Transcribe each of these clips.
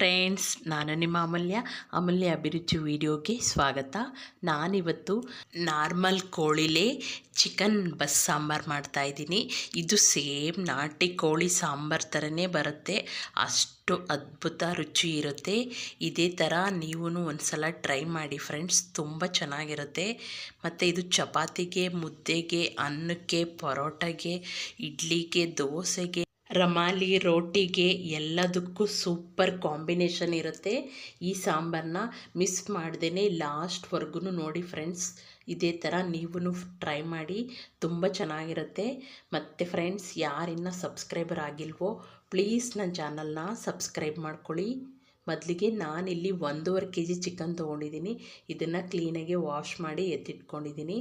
Friends, ನಾನು ನಿಮ್ಮ ಅಮೂಲ್ಯ. ಅಮೂಲ್ಯ ಅಭಿರುಚಿ ವಿಡಿಯೋಗೆ ಸ್ವಾಗತ. ನಾನಿವತ್ತು ನಾರ್ಮಲ್ ಕೋಳಿಲೇ ಚಿಕನ್ ಬಸ್ ಸಾಂಬಾರು ಮಾಡ್ತಾಯಿದ್ದೀನಿ ಇದು ಸೇಮ್ ನಾಟಿ ಕೋಳಿ ಸಾಂಬಾರು ಥರನೇ ಬರುತ್ತೆ. ಅಷ್ಟು ಅದ್ಭುತ ರುಚಿ ಇರುತ್ತೆ. ಇದೇ ಥರ ನೀವು ಒಂದು ಸಲ ಟ್ರೈ ಮಾಡಿ ಫ್ರೆಂಡ್ಸ್, ತುಂಬ ಚೆನ್ನಾಗಿರುತ್ತೆ. ಮತ್ತು ಇದು ಚಪಾತಿಗೆ, ಮುದ್ದೆಗೆ, ಅನ್ನಕ್ಕೆ, ಪರೋಟಗೆ, ಇಡ್ಲಿಗೆ, ದೋಸೆಗೆ ರಮಾಲಿ ರೋಟಿಗೆ ಎಲ್ಲದಕ್ಕೂ ಸೂಪರ್ ಕಾಂಬಿನೇಷನ್ ಇರುತ್ತೆ. ಈ ಸಾಂಬಾರನ್ನ ಮಿಸ್ ಮಾಡ್ದೇ ಲಾಸ್ಟ್ವರೆಗೂ ನೋಡಿ ಫ್ರೆಂಡ್ಸ್, ಇದೇ ಥರ ನೀವು ಟ್ರೈ ಮಾಡಿ, ತುಂಬ ಚೆನ್ನಾಗಿರುತ್ತೆ. ಮತ್ತು ಫ್ರೆಂಡ್ಸ್, ಯಾರಿನ್ನ ಸಬ್ಸ್ಕ್ರೈಬರ್ ಆಗಿಲ್ವೋ, ಪ್ಲೀಸ್ ನನ್ನ ಚಾನಲ್ನ ಸಬ್ಸ್ಕ್ರೈಬ್ ಮಾಡ್ಕೊಳ್ಳಿ. ಮೊದಲಿಗೆ ನಾನಿಲ್ಲಿ ಒಂದೂವರೆ ಕೆ ಜಿ ಚಿಕನ್ ತೊಗೊಂಡಿದ್ದೀನಿ. ಇದನ್ನು ಕ್ಲೀನಾಗಿ ವಾಶ್ ಮಾಡಿ ಎತ್ತಿಟ್ಕೊಂಡಿದ್ದೀನಿ.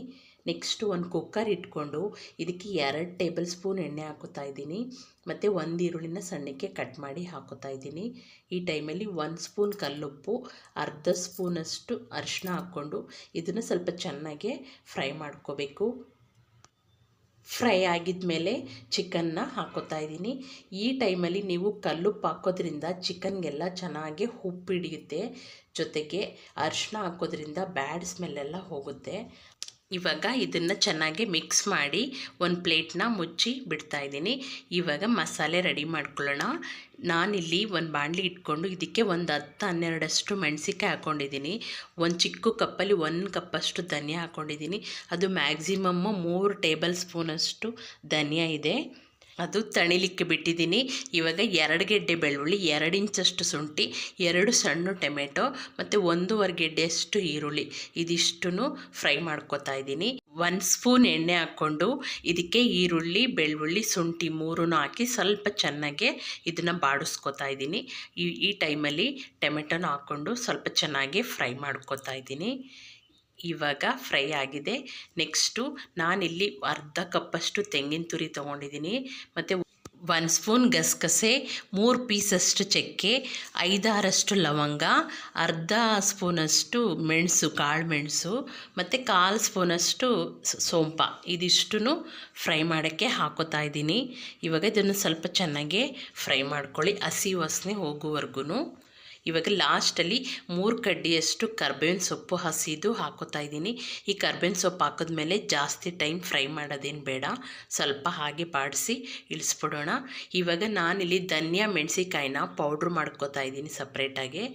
ನೆಕ್ಸ್ಟು ಒಂದು ಕುಕ್ಕರ್ ಇಟ್ಕೊಂಡು ಇದಕ್ಕೆ ಎರಡು ಟೇಬಲ್ ಸ್ಪೂನ್ ಎಣ್ಣೆ ಹಾಕೋತಾ ಇದ್ದೀನಿ. ಮತ್ತು ಒಂದು ಈರುಳ್ಳಿನ ಸಣ್ಣಕ್ಕೆ ಕಟ್ ಮಾಡಿ ಹಾಕೋತಾ ಇದ್ದೀನಿ. ಈ ಟೈಮಲ್ಲಿ ಒಂದು ಸ್ಪೂನ್ ಕಲ್ಲುಪ್ಪು, ಅರ್ಧ ಸ್ಪೂನಷ್ಟು ಅರಿಶಿನ ಹಾಕ್ಕೊಂಡು ಇದನ್ನು ಸ್ವಲ್ಪ ಚೆನ್ನಾಗಿ ಫ್ರೈ ಮಾಡ್ಕೋಬೇಕು. ಫ್ರೈ ಆಗಿದ ಮೇಲೆ ಚಿಕನ್ನ ಹಾಕೋತಾ ಇದ್ದೀನಿ. ಈ ಟೈಮಲ್ಲಿ ನೀವು ಕಲ್ಲುಪ್ಪು ಹಾಕೋದ್ರಿಂದ ಚಿಕನ್ಗೆಲ್ಲ ಚೆನ್ನಾಗಿ ಉಪ್ಪು ಹಿಡಿಯುತ್ತೆ ಜೊತೆಗೆ ಅರಿಶಿನ ಹಾಕೋದ್ರಿಂದ ಬ್ಯಾಡ್ ಸ್ಮೆಲ್ಲೆಲ್ಲ ಹೋಗುತ್ತೆ. ಇವಾಗ ಇದನ್ನು ಚೆನ್ನಾಗಿ ಮಿಕ್ಸ್ ಮಾಡಿ ಒಂದು ಪ್ಲೇಟ್ನ ಮುಚ್ಚಿ ಬಿಡ್ತಾ ಇದ್ದೀನಿ. ಇವಾಗ ಮಸಾಲೆ ರೆಡಿ ಮಾಡ್ಕೊಳ್ಳೋಣ. ನಾನಿಲ್ಲಿ ಒಂದು ಬಾಣಲಿ ಇಟ್ಕೊಂಡು ಇದಕ್ಕೆ ಒಂದು ಹತ್ತು ಹನ್ನೆರಡಷ್ಟು ಮೆಣಸಿಕಾಯಿ ಹಾಕ್ಕೊಂಡಿದ್ದೀನಿ ಒಂದು ಚಿಕ್ಕ ಕಪ್ಪಲ್ಲಿ ಒಂದು ಕಪ್ಪಷ್ಟು ಧನಿಯಾ ಹಾಕ್ಕೊಂಡಿದ್ದೀನಿ ಅದು ಮ್ಯಾಕ್ಸಿಮಮ್ಮು ಮೂರು ಟೇಬಲ್ ಸ್ಪೂನಷ್ಟು ಧನಿಯಾ ಇದೆ. ಅದು ತಣಿಲಿಕ್ಕೆ ಬಿಟ್ಟಿದ್ದೀನಿ. ಇವಾಗ ಎರಡು ಗೆಡ್ಡೆ ಬೆಳ್ಳುಳ್ಳಿ, ಎರಡು ಇಂಚಷ್ಟು ಶುಂಠಿ, ಎರಡು ಸಣ್ಣ ಟೊಮೆಟೊ ಮತ್ತು ಒಂದೂವರೆ ಗೆಡ್ಡೆಯಷ್ಟು ಈರುಳ್ಳಿ. ಇದಿಷ್ಟು ಫ್ರೈ ಮಾಡ್ಕೋತಾ ಇದ್ದೀನಿ. ಒಂದು ಸ್ಪೂನ್ ಎಣ್ಣೆ ಹಾಕ್ಕೊಂಡು ಇದಕ್ಕೆ ಈರುಳ್ಳಿ, ಬೆಳ್ಳುಳ್ಳಿ, ಶುಂಠಿ ಮೂರೂ ಹಾಕಿ ಸ್ವಲ್ಪ ಚೆನ್ನಾಗೆ ಇದನ್ನು ಬಾಡಿಸ್ಕೊತಾ ಇದ್ದೀನಿ. ಈ ಈ ಟೈಮಲ್ಲಿ ಟೊಮೆಟೊನ ಹಾಕ್ಕೊಂಡು ಸ್ವಲ್ಪ ಚೆನ್ನಾಗಿ ಫ್ರೈ ಮಾಡ್ಕೊತಾ ಇದ್ದೀನಿ. ಇವಾಗ ಫ್ರೈ ಆಗಿದೆ. ನೆಕ್ಸ್ಟು ನಾನಿಲ್ಲಿ ಅರ್ಧ ಕಪ್ಪಷ್ಟು ತೆಂಗಿನ ತುರಿ ತೊಗೊಂಡಿದ್ದೀನಿ ಮತ್ತು ಒನ್ ಸ್ಪೂನ್ ಗಸಗಸೆ, ಮೂರು ಪೀಸಷ್ಟು ಚಕ್ಕೆ, ಐದಾರಷ್ಟು ಲವಂಗ, ಅರ್ಧ ಸ್ಪೂನಷ್ಟು ಮೆಣಸು, ಕಾಳು ಮೆಣಸು, ಮತ್ತು ಕಾಲು ಸ್ಪೂನಷ್ಟು ಸೋಂಪ ಇದಿಷ್ಟು ಫ್ರೈ ಮಾಡೋಕ್ಕೆ ಹಾಕೋತಾ ಇದ್ದೀನಿ. ಇವಾಗ ಇದನ್ನು ಸ್ವಲ್ಪ ಚೆನ್ನಾಗಿ ಫ್ರೈ ಮಾಡ್ಕೊಳ್ಳಿ. ಹಸಿ ವಾಸನೆ ಹೋಗುವವರೆಗೂ ಇವಾಗ ಲಾಸ್ಟಲ್ಲಿ ಮೂರು ಕಡ್ಡಿಯಷ್ಟು ಕರ್ಬೇವಿನ ಸೊಪ್ಪು ಹಸಿದು ಹಾಕೋತಾ ಇದ್ದೀನಿ. ಈ ಕರ್ಬೇವಿನ ಸೊಪ್ಪು ಹಾಕಿದ್ಮೇಲೆ ಜಾಸ್ತಿ ಟೈಮ್ ಫ್ರೈ ಮಾಡೋದೇನು ಬೇಡ. ಸ್ವಲ್ಪ ಹಾಗೆ ಬಾಡಿಸಿ ಇಳಿಸ್ಬಿಡೋಣ. ಇವಾಗ ನಾನಿಲ್ಲಿ ಧನಿಯಾ ಮೆಣಸಿಕಾಯಿನ ಪೌಡ್ರ್ ಮಾಡ್ಕೋತಾ ಇದ್ದೀನಿ ಸಪ್ರೇಟಾಗಿ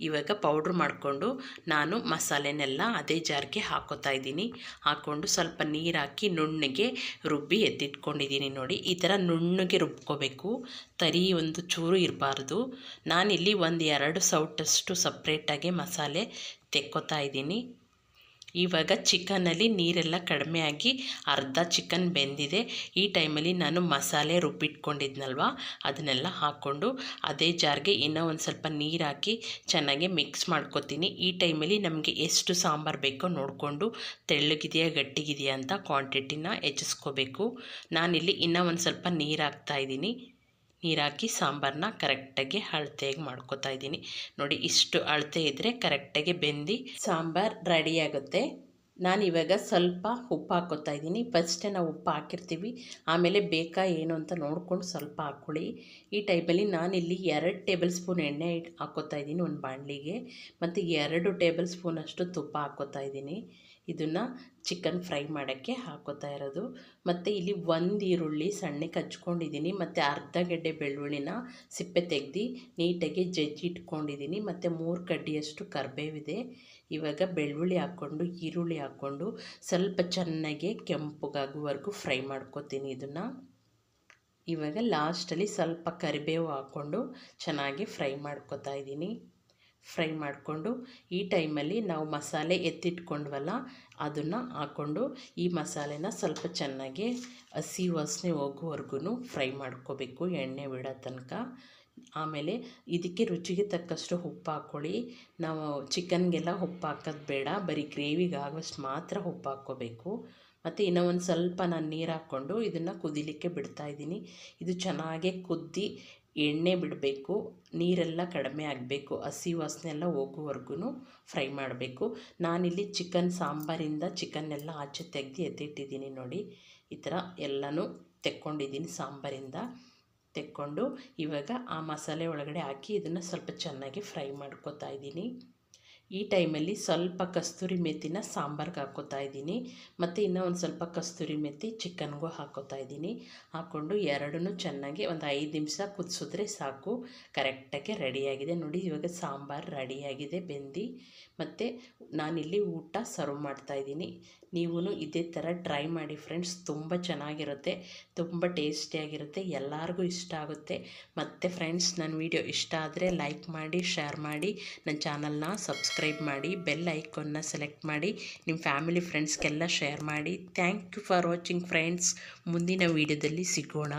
ಇವಾಗ ಪೌಡ್ರ್ ಮಾಡಿಕೊಂಡು ನಾನು ಮಸಾಲೆನೆಲ್ಲ ಅದೇ ಜಾರ್ಗೆ ಹಾಕೋತಾ ಇದ್ದೀನಿ. ಹಾಕ್ಕೊಂಡು ಸ್ವಲ್ಪ ನೀರು ಹಾಕಿ ನುಣ್ಣಗೆ ರುಬ್ಬಿ ಎತ್ತಿಟ್ಕೊಂಡಿದ್ದೀನಿ ನೋಡಿ. ಈ ಥರ ನುಣ್ಣಗೆ ರುಬ್ಕೋಬೇಕು. ತರಿ ಒಂದು ಚೂರು ಇರಬಾರ್ದು. ನಾನಿಲ್ಲಿ ಒಂದು ಎರಡು ಸೌಟಷ್ಟು ಸಪ್ರೇಟಾಗಿ ಮಸಾಲೆ ತೆಕ್ಕೋತಾ ಇದ್ದೀನಿ. ಇವಾಗ ಚಿಕನಲ್ಲಿ ನೀರೆಲ್ಲ ಕಡಿಮೆ ಆಗಿ ಅರ್ಧ ಚಿಕನ್ ಬೆಂದಿದೆ. ಈ ಟೈಮಲ್ಲಿ ನಾನು ಮಸಾಲೆ ರುಬ್ಬಿಟ್ಕೊಂಡಿದ್ನಲ್ವ? ಅದನ್ನೆಲ್ಲ ಹಾಕ್ಕೊಂಡು ಅದೇ ಜಾರ್ಗೆ ಇನ್ನೂ ಒಂದು ಸ್ವಲ್ಪ ನೀರು ಹಾಕಿ ಚೆನ್ನಾಗಿ ಮಿಕ್ಸ್ ಮಾಡ್ಕೊತೀನಿ. ಈ ಟೈಮಲ್ಲಿ ನಮಗೆ ಎಷ್ಟು ಸಾಂಬಾರು ಬೇಕೋ ನೋಡಿಕೊಂಡು ತೆಳ್ಳಗಿದೆಯಾ, ಗಟ್ಟಿಗಿದೆಯಾ ಅಂತ ಕ್ವಾಂಟಿಟಿನ ಹೆಚ್ಚಿಸ್ಕೋಬೇಕು. ನಾನಿಲ್ಲಿ ಇನ್ನೂ ಒಂದು ಸ್ವಲ್ಪ ನೀರು ಹಾಕ್ತಾಯಿದ್ದೀನಿ ನೀರು ಹಾಕಿ ಸಾಂಬಾರನ್ನ ಕರೆಕ್ಟಾಗಿ ಅಳತೆಯಾಗಿ ಮಾಡ್ಕೊತಾ ಇದ್ದೀನಿ. ನೋಡಿ, ಇಷ್ಟು ಅಳತೆ ಇದ್ದರೆ ಕರೆಕ್ಟಾಗಿ ಬೆಂದು ಸಾಂಬಾರು ರೆಡಿಯಾಗುತ್ತೆ ನಾನು ಇವಾಗ ಸ್ವಲ್ಪ ಉಪ್ಪು ಹಾಕೋತಾ ಇದ್ದೀನಿ. ಫಸ್ಟೇ ನಾವು ಉಪ್ಪು ಹಾಕಿರ್ತೀವಿ. ಆಮೇಲೆ ಬೇಕಾ ಏನು ಅಂತ ನೋಡ್ಕೊಂಡು ಸ್ವಲ್ಪ ಹಾಕ್ಕೊಳ್ಳಿ. ಈ ಟೈಪಲ್ಲಿ ನಾನಿಲ್ಲಿ ಎರಡು ಟೇಬಲ್ ಸ್ಪೂನ್ ಎಣ್ಣೆ ಹಾಕೋತಾ ಇದ್ದೀನಿ ಒಂದು ಬಾಣಲಿಗೆ. ಮತ್ತು ಎರಡು ಟೇಬಲ್ ಸ್ಪೂನಷ್ಟು ತುಪ್ಪ ಹಾಕೋತಾ ಇದ್ದೀನಿ. ಇದನ್ನು ಚಿಕನ್ ಫ್ರೈ ಮಾಡೋಕ್ಕೆ ಹಾಕೋತಾ ಇರೋದು. ಮತ್ತು ಇಲ್ಲಿ ಒಂದು ಈರುಳ್ಳಿ ಸಣ್ಣಕ್ಕೆ ಹಚ್ಕೊಂಡಿದ್ದೀನಿ. ಮತ್ತು ಅರ್ಧ ಗೆಡ್ಡೆ ಬೆಳ್ಳುಳ್ಳಿನ ಸಿಪ್ಪೆ ತೆಗ್ದು ನೀಟಾಗಿ ಜಜ್ಜಿ ಇಟ್ಕೊಂಡಿದ್ದೀನಿ. ಮತ್ತು ಮೂರು ಕಡ್ಡಿಯಷ್ಟು ಕರಿಬೇವಿದೆ. ಇವಾಗ ಬೆಳ್ಳುಳ್ಳಿ ಹಾಕ್ಕೊಂಡು, ಈರುಳ್ಳಿ ಹಾಕ್ಕೊಂಡು ಸ್ವಲ್ಪ ಚೆನ್ನಾಗಿ ಕೆಂಪಗಾಗುವವರೆಗೂ ಫ್ರೈ ಮಾಡ್ಕೊತೀನಿ ಇದನ್ನು. ಇವಾಗ ಲಾಸ್ಟಲ್ಲಿ ಸ್ವಲ್ಪ ಕರಿಬೇವು ಹಾಕ್ಕೊಂಡು ಚೆನ್ನಾಗಿ ಫ್ರೈ ಮಾಡ್ಕೊತಾ ಇದ್ದೀನಿ. ಫ್ರೈ ಮಾಡಿಕೊಂಡು ಈ ಟೈಮಲ್ಲಿ ನಾವು ಮಸಾಲೆ ಎತ್ತಿಟ್ಕೊಂಡ್ವಲ್ಲ, ಅದನ್ನು ಹಾಕ್ಕೊಂಡು ಈ ಮಸಾಲೆನ ಸ್ವಲ್ಪ ಚೆನ್ನಾಗಿ ಹಸಿ ವಾಸನೆ ಹೋಗೋವರೆಗೂ ಫ್ರೈ ಮಾಡ್ಕೋಬೇಕು ಎಣ್ಣೆ ಬಿಡೋ ತನಕ. ಆಮೇಲೆ ಇದಕ್ಕೆ ರುಚಿಗೆ ತಕ್ಕಷ್ಟು ಉಪ್ಪು ಹಾಕ್ಕೊಳ್ಳಿ. ನಾವು ಚಿಕನ್ಗೆಲ್ಲ ಉಪ್ಪು ಹಾಕೋದು ಬೇಡ, ಬರೀ ಗ್ರೇವಿಗೆ ಆಗೋಷ್ಟು ಮಾತ್ರ ಉಪ್ಪು ಹಾಕ್ಕೋಬೇಕು. ಮತ್ತು ಇನ್ನೂ ಒಂದು ಸ್ವಲ್ಪ ನಾನು ನೀರು ಹಾಕ್ಕೊಂಡು ಇದನ್ನು ಕುದಿಲಿಕ್ಕೆ ಬಿಡ್ತಾಯಿದ್ದೀನಿ ಇದು ಚೆನ್ನಾಗೇ ಕುದ್ದಿ ಎಣ್ಣೆ ಬಿಡಬೇಕು, ನೀರೆಲ್ಲ ಕಡಿಮೆ ಆಗಬೇಕು, ಹಸಿ ವಾಸನೆ ಎಲ್ಲ ಫ್ರೈ ಮಾಡಬೇಕು. ನಾನಿಲ್ಲಿ ಚಿಕನ್ ಸಾಂಬಾರಿಂದ ಚಿಕನ್ನೆಲ್ಲ ಆಚೆ ತೆಗೆದು ಎತ್ತಿಟ್ಟಿದ್ದೀನಿ ನೋಡಿ. ಈ ಥರ ಎಲ್ಲನೂ ತೆಕ್ಕೊಂಡಿದ್ದೀನಿ ಸಾಂಬಾರಿಂದ. ತೆಕ್ಕೊಂಡು ಇವಾಗ ಆ ಮಸಾಲೆ ಒಳಗಡೆ ಹಾಕಿ ಇದನ್ನು ಸ್ವಲ್ಪ ಚೆನ್ನಾಗಿ ಫ್ರೈ ಮಾಡ್ಕೊತಾ ಇದ್ದೀನಿ. ಈ ಟೈಮಲ್ಲಿ ಸ್ವಲ್ಪ ಕಸ್ತೂರಿ ಮೆಥಿನ ಸಾಂಬಾರ್ಗೆ ಹಾಕೋತಾ ಇದ್ದೀನಿ. ಮತ್ತು ಇನ್ನೂ ಒಂದು ಸ್ವಲ್ಪ ಕಸ್ತೂರಿ ಮೆತ್ತಿ ಚಿಕನ್ಗೂ ಹಾಕೋತಾ ಇದ್ದೀನಿ. ಹಾಕ್ಕೊಂಡು ಎರಡನ್ನೂ ಚೆನ್ನಾಗಿ ಒಂದು ಐದು ನಿಮಿಷ ಕುದಿಸಿದ್ರೆ ಸಾಕು. ಕರೆಕ್ಟಾಗಿ ರೆಡಿಯಾಗಿದೆ. ನೋಡಿ, ಇವಾಗ ಸಾಂಬಾರು ರೆಡಿಯಾಗಿದೆ ಬೆಂದಿ. ಮತ್ತು ನಾನಿಲ್ಲಿ ಊಟ ಸರ್ವ್ ಮಾಡ್ತಾಯಿದ್ದೀನಿ ನೀವು ಇದೇ ಥರ ಟ್ರೈ ಮಾಡಿ ಫ್ರೆಂಡ್ಸ್. ತುಂಬ ಚೆನ್ನಾಗಿರುತ್ತೆ. ತುಂಬ ಟೇಸ್ಟಿಯಾಗಿರುತ್ತೆ. ಎಲ್ಲರಿಗೂ ಇಷ್ಟ ಆಗುತ್ತೆ. ಮತ್ತು ಫ್ರೆಂಡ್ಸ್ ನನ್ನ ವಿಡಿಯೋ ಇಷ್ಟ ಆದರೆ ಲೈಕ್ ಮಾಡಿ, ಶೇರ್ ಮಾಡಿ. ನನ್ನ ಚಾನಲ್ನ ಸಬ್ಸ್ಕ್ರೈಬ್ ಮಾಡಿ ಬೆಲ್ ಐಕಾನ್ನ ಸೆಲೆಕ್ಟ್ ಮಾಡಿ ನಿಮ್ಮ ಫ್ಯಾಮಿಲಿ ಫ್ರೆಂಡ್ಸ್ಗೆಲ್ಲ ಶೇರ್ ಮಾಡಿ. Thank you for watching friends ಮುಂದಿನ ವೀಡಿಯೋದಲ್ಲಿ ಸಿಗೋಣ.